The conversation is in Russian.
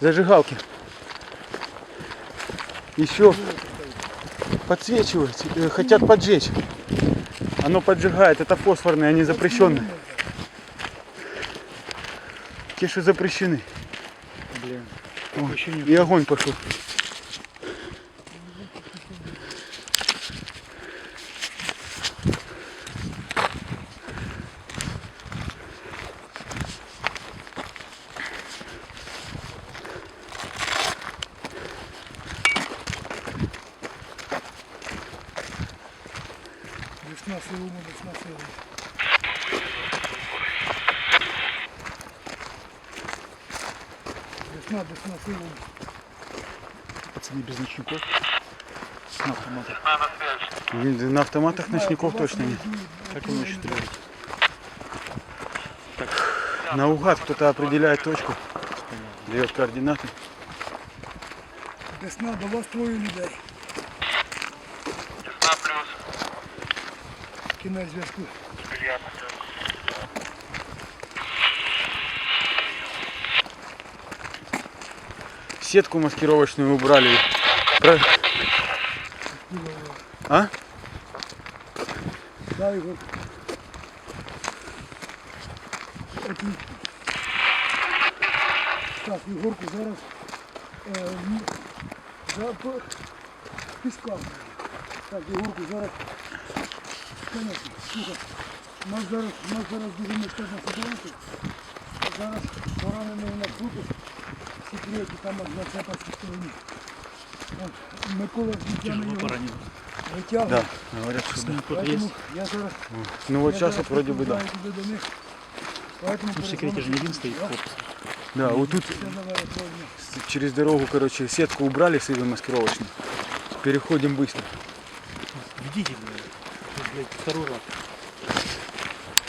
Зажигалки. Еще подсвечивать, э, хотят поджечь. Оно поджигает, это фосфорные, они запрещенные. Те, что запрещены. Блин. О, И огонь пошел. Весна силума, весна силума. Весна, весна силума. Пацаны без ночников. С автомата. Блин, На автоматах ночников точно нет. Как они еще стреляют? Наугад кто-то определяет точку, дает координаты. Весна, до вас троє людей. Кінець зв'язку. Приятно. Сетку маскировочную убрали. Про- А? Дай його. Оті. Так, Ігорку зараз е, м, за по- піска. Так, Ігорку зараз. Конечно, слухай, у нас зараз, у нас зараз дуже нестежна ситуація. Зараз поранений у нас групи секреті, там аж на Цепарській стороні. От, Микола Звітяний його витягує. Да, говорят, что да. Поэтому я зараз Ну вот я сейчас зараз вот вроде бы да. під'їжджаю туди до них. Поэтому Ну, в секрете же не один стоит, Да? корпус. Да, вот тут Все давай, отправим. с- через дорогу, короче, сетку убрали с виду маскировочную. Переходим быстро. Ведите, блядь. Блядь, второй раз.